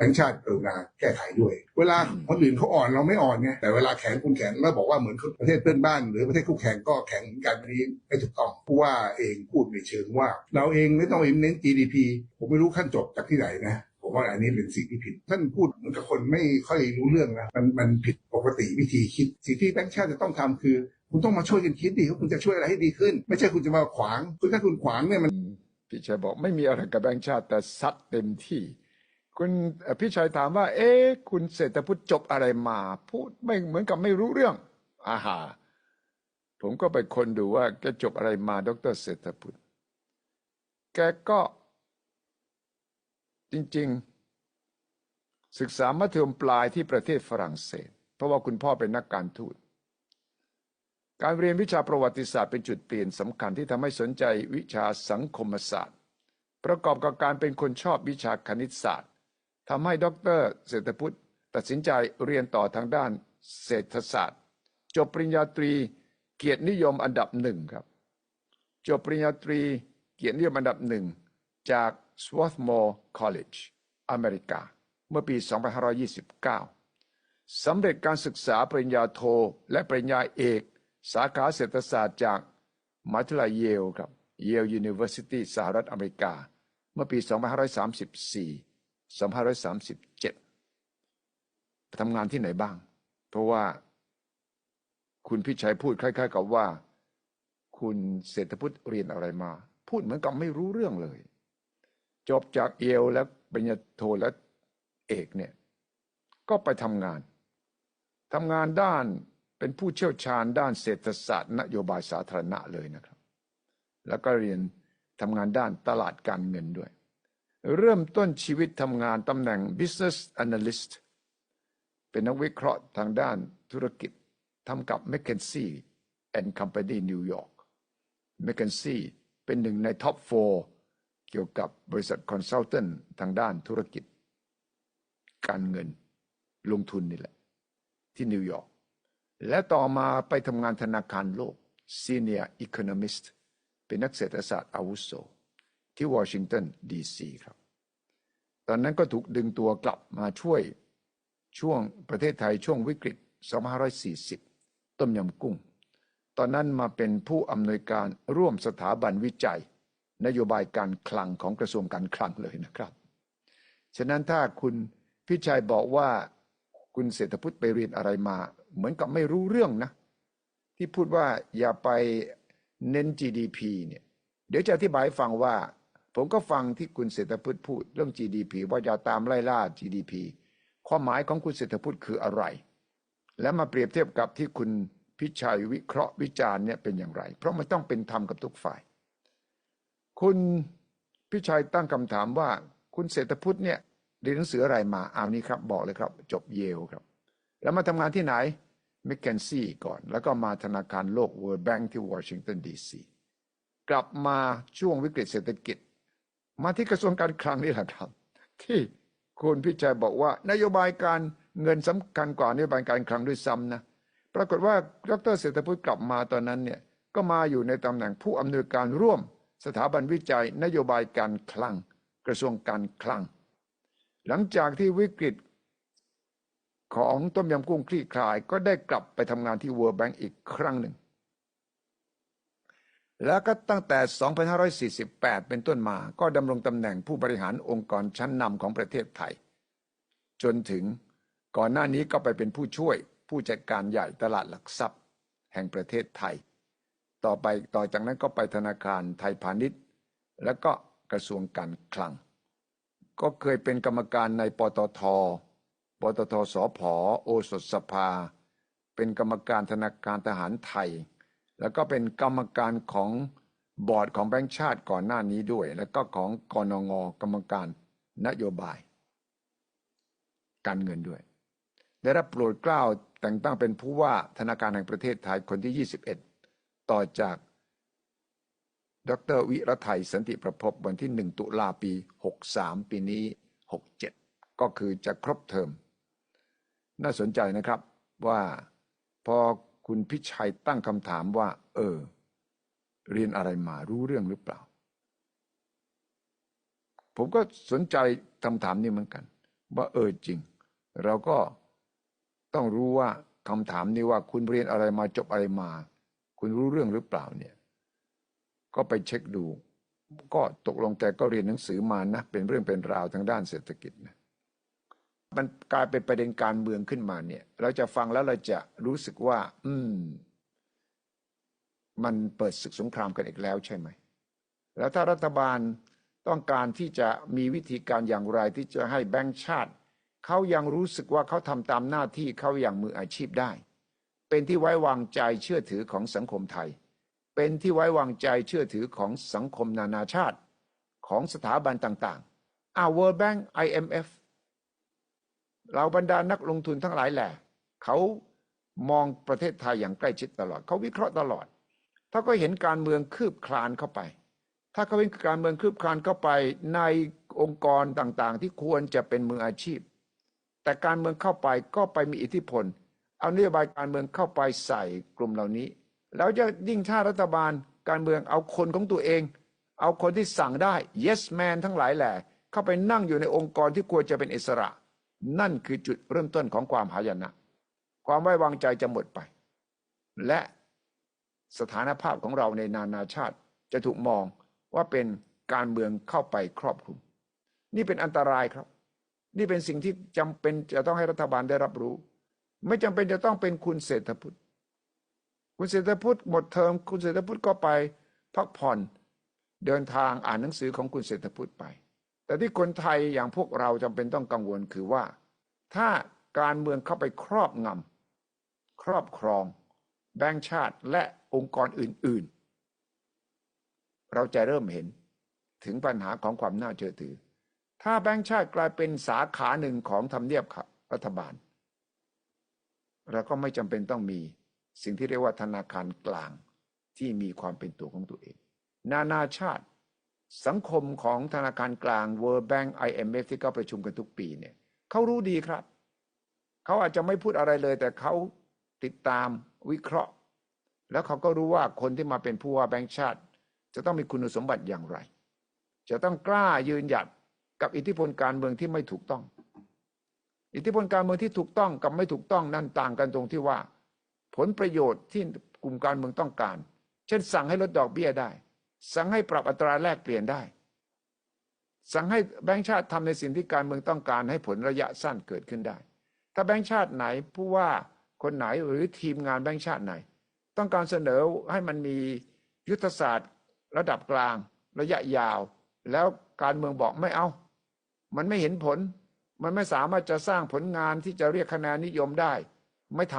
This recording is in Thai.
แบงค์ชาติกรุณาแก้ไขด้วย เวลาคนอื่นเขาอ่อนเราไม่อ่อนไงแต่เวลาแข็งคุณแข็งแล้วบอกว่าเหมือนประเทศเพื่อนบ้าน หรือประเทศคู่แข่งก็แข็งเหมือนกันอันนี้ไม่ถูกต้องผู้ว่าเองพูดในเชิงว่า เราเองไม่ต้องเน้น GDP ผมไม่รู้ขั้นจบจากที่ไหนนะผมว่าอันนี้เป็นสิ่งที่ผิด ท่านพูดเหมือนกับคนไม่ค่อยรู้เรื่องนะมันมันผิดปกติวิธีคิด สิ่งที่แบงค์ชาติจะต้องทำคือ คุณต้องมาช่วยกันคิดดิว่าคุณจะช่วยอะไรให้ดีขึ้น ไม่ใช่คุณจะมาขวางคือถ้าคุณขวางเนี่ยมันพี่ชัยบอกไม่มีอะไรกับแบงค์ชาติแต่ซัดเต็มที่ คุณพี่ชัยถามว่า เอ๊ะคุณเศรษฐพุทธจบอะไรมา พูดไม่เหมือนกับไม่รู้เรื่องอาหาผมก็ไปคนดูว่าแกจบอะไรมาดรเศรษฐพุทธแกก็ จริง ๆ ศึกษามัธยมปลายที่ประเทศฝรั่งเศส เพราะว่าคุณพ่อเป็นนักการทูตการเรียนวิชาประวัติศาสตร์เป็นจุดเปลี่ยนสำคัญที่ทำให้สนใจวิชาสังคมศาสตร์ ประกอบกับการเป็นคนชอบวิชาคณิตศาสตร์ ทำให้ดรเศรษฐพุทธตัดสินใจเรียนต่อทางด้านเศรษฐศาสตร์ จบปริญญาตรีเกียรตินิยมอันดับหนึ่งครับ จบปริญญาตรีเกียรตินิยมอันดับหนึ่งจาก Swarthmore College อเมริกา เมื่อปี 2529 สำเร็จการศึกษาปริญญาโทและปริญญาเอก สาขาเศรษฐศาสตร์จากมหาวิทยาลัยเยลครับ Yale University สหรัฐอเมริกา เมื่อปี 2534 2537ทำงานที่ไหนบ้าง เพราะว่าคุณพิชัยพูดคล้าย ๆ กับว่า คุณเศรษฐพุทธเรียนอะไรมา พูดเหมือนกับไม่รู้เรื่องเลย จบจากเอลและปริญญาโทและเอกเนี่ย ก็ไปทำงานทำงานด้านเป็นผู้เชี่ยวชาญด้านเศรษฐศาสตร์ นโยบายสาธารณะเลยนะครับ แล้วก็เรียนทำงานด้านตลาดการเงินด้วย เริ่มต้นชีวิตทำงานตำแหน่ง business analyst เป็นนักวิเคราะห์ทางด้านธุรกิจทำกับ McKinsey and Company New York McKinsey เป็นหนึ่งในท็อป 4 เกี่ยวกับบริษัทคอนซัลเทนทางด้านธุรกิจ การเงินลงทุนนี่แหละ ที่นิวยอร์กและต่อมาไปทำงานธนาคารโลก Senior Economist เป็นนักเศรษฐศาสตร์อาวุโสที่วอชิงตันดีซีครับ ตอนนั้นก็ถูกดึงตัวกลับมาช่วยช่วงประเทศไทยช่วงวิกฤต 2540 ต้มยำกุ้ง ตอนนั้นมาเป็นผู้อำนวยการร่วมสถาบันวิจัย นโยบายการคลังของกระทรวงการคลังเลยนะครับ ฉะนั้นถ้าคุณพิชัยบอกว่าคุณเศรษฐพุทธไปเรียนอะไรมา เหมือนกับไม่รู้เรื่องนะ ที่พูดว่าอย่าไปเน้น GDP เนี่ยเดี๋ยวจะอธิบายฟังว่า ผมก็ฟังที่คุณเศรษฐพุทธพูดเรื่อง GDP ว่าอย่าตามไล่ล่า GDP ความหมายของคุณเศรษฐพุทธคืออะไร และมาเปรียบเทียบกับที่คุณพิชัยวิเคราะห์วิจารณ์เนี่ยเป็นอย่างไร เพราะมันต้องเป็นธรรมกับทุกฝ่าย คุณพิชัยตั้งคำถามว่าคุณเศรษฐพุทธเนี่ยเรียนหนังสืออะไรมาเอานี้ครับ บอกเลยครับ จบเยลครับ แล้วมาทำงานที่ไหน m c k เคนซี่ก่อน แล้วก็มาธนาคารโลก World Bank ที่วอชิงตันดีซีกลับมาช่วงวิกฤตเศรษฐกิจ มาที่กระทรวงการคลังนี่แหละครับ ที่คุณพิชัยบอกว่า นโยบายการเงินสำคัญกว่านโยบายการคลังด้วยซ้ำนะปรากฏว่าดรเศรษฐพุทธกลับมาตอนนั้นเนี่ยก็มาอยู่ในตำแหน่งผู้อำนวยการร่วม สถาบันวิจัย นโยบายการคลัง กระทรวงการคลัง หลังจากที่วิกฤตของต้มยำกุ้งคลี่คลาย ก็ได้กลับไปทำงานที่ World Bank อีกครั้งหนึ่ง แล้วก็ตั้งแต่ 2548 เป็นต้นมา ก็ดำรงตำแหน่งผู้บริหารองค์กรชั้นนำของประเทศไทย จนถึงก่อนหน้านี้ก็ไปเป็นผู้ช่วยผู้จัดการใหญ่ตลาดหลักทรัพย์ แห่งประเทศไทย ต่อไปต่อจากนั้นก็ไปธนาคารไทยพาณิชย์ แล้วก็กระทรวงการคลัง ก็เคยเป็นกรรมการในปตทปตทสพโอสถสภา เป็นกรรมการธนาคารทหารไทย แล้วก็เป็นกรรมการของบอร์ดของแบงก์ชาติก่อนหน้านี้ด้วย แล้วก็ของกนงกรรมการนโยบาย การเงินด้วย ได้รับโปรดเกล้าแต่งตั้งเป็นผู้ว่าธนาคารแห่งประเทศไทยคนที่ 21 ต่อจากดรวิรไทยสันติประพบวันที่ 1 ตุลาปี 63 ปีนี้ 67 ก็คือจะครบเทอม น่าสนใจนะครับว่าพอ คุณพิชัยตั้งคำถามว่า เออ เรียนอะไรมารู้เรื่องหรือเปล่า ผมก็สนใจคำถามนี้เหมือนกัน ว่าเออจริง เราก็ต้องรู้ว่าคำถามนี้ว่าคุณเรียนอะไรมาจบอะไรมา คุณรู้เรื่องหรือเปล่าเนี่ย ก็ไปเช็คดู ก็ตกลงแกก็เรียนหนังสือมานะ เป็นเรื่องเป็นราวทางด้านเศรษฐกิจนะ มันกลายเป็นประเด็นการเมืองขึ้นมาเนี่ย เราจะฟังแล้วเราจะรู้สึกว่า อืม มันเปิดศึกสงครามกันอีกแล้วใช่ไหม แล้วถ้ารัฐบาลต้องการที่จะมีวิธีการอย่างไรที่จะให้แบงก์ชาติเขายังรู้สึกว่าเขาทำตามหน้าที่เขาอย่างมืออาชีพได้ เป็นที่ไว้วางใจเชื่อถือของสังคมไทย เป็นที่ไว้วางใจเชื่อถือของสังคมนานาชาติ ของสถาบันต่างๆอ่า World Bank IMF เราบรรดานักลงทุนทั้งหลายแหละเขามองประเทศไทยอย่างใกล้ชิดตลอด เขาวิเคราะห์ตลอด ถ้าก็เห็นการเมืองคืบคลานเข้าไป ถ้าเขาเห็นการเมืองคืบคลานเข้าไปในองค์กรต่างๆ ที่ควรจะเป็นมืออาชีพ แต่การเมืองเข้าไปก็ไปมีอิทธิพล เอานโยบายการเมืองเข้าไปใส่กลุ่มเหล่านี้ แล้วจะยิ่งถ้ารัฐบาลการเมืองเอาคนของตัวเอง เอาคนที่สั่งได้ yes man ทั้งหลายแหละเข้าไปนั่งอยู่ในองค์กรที่ควรจะเป็นอิสระ นั่นคือจุดเริ่มต้นของความหายนะ ความไว้วางใจจะหมดไป และสถานภาพของเราในนานาชาติจะถูกมองว่าเป็นการเมืองเข้าไปครอบคลุม นี่เป็นอันตรายครับ นี่เป็นสิ่งที่จำเป็นจะต้องให้รัฐบาลได้รับรู้ ไม่จำเป็นจะต้องเป็นคุณเศรษฐพุทธคุณเศรษฐพุทธหมดเทอมคุณเศรษฐพุทธก็ไปพักผ่อนเดินทางอ่านหนังสือของคุณเศรษฐพุทธไป แต่ที่คนไทยอย่างพวกเราจำเป็นต้องกังวลคือว่า ถ้าการเมืองเข้าไปครอบงำครอบครอง แบงค์ชาติและองค์กรอื่น ๆ เราจะเริ่มเห็นถึงปัญหาของความน่าเชื่อถือ ถ้าแบงค์ชาติกลายเป็นสาขาหนึ่งของทำเนียบรัฐบาล เราก็ไม่จำเป็นต้องมีสิ่งที่เรียกว่าธนาคารกลางที่มีความเป็นตัวของตัวเอง นานาชาติ สังคมของธนาคารกลาง World Bank IMF ที่เขาประชุมกันทุกปีเนี่ยเขารู้ดีครับ เขาอาจจะไม่พูดอะไรเลย แต่เขาติดตามวิเคราะห์ แล้วเขาก็รู้ว่าคนที่มาเป็นผู้ว่าแบงค์ชาติ จะต้องมีคุณสมบัติอย่างไร จะต้องกล้ายืนหยัดกับอิทธิพลการเมืองที่ไม่ถูกต้อง อิทธิพลการเมืองที่ถูกต้องกับไม่ถูกต้องนั่นต่างกันตรงที่ว่า ผลประโยชน์ที่กลุ่มการเมืองต้องการ เช่นสั่งให้ลดดอกเบี้ยได้ สั่งให้ปรับอัตราแลกเปลี่ยนได้ สั่งให้แบงค์ชาติทำในสิ่งที่การเมืองต้องการให้ผลระยะสั้นเกิดขึ้นได้ ถ้าแบงค์ชาติไหนผู้ว่าคนไหนหรือทีมงานแบงค์ชาติไหน ต้องการเสนอให้มันมียุทธศาสตร์ ระดับกลาง ระยะยาว แล้วการเมืองบอกไม่เอา มันไม่เห็นผล มันไม่สามารถจะสร้างผลงานที่จะเรียกคะแนนนิยมได้ ไม่ท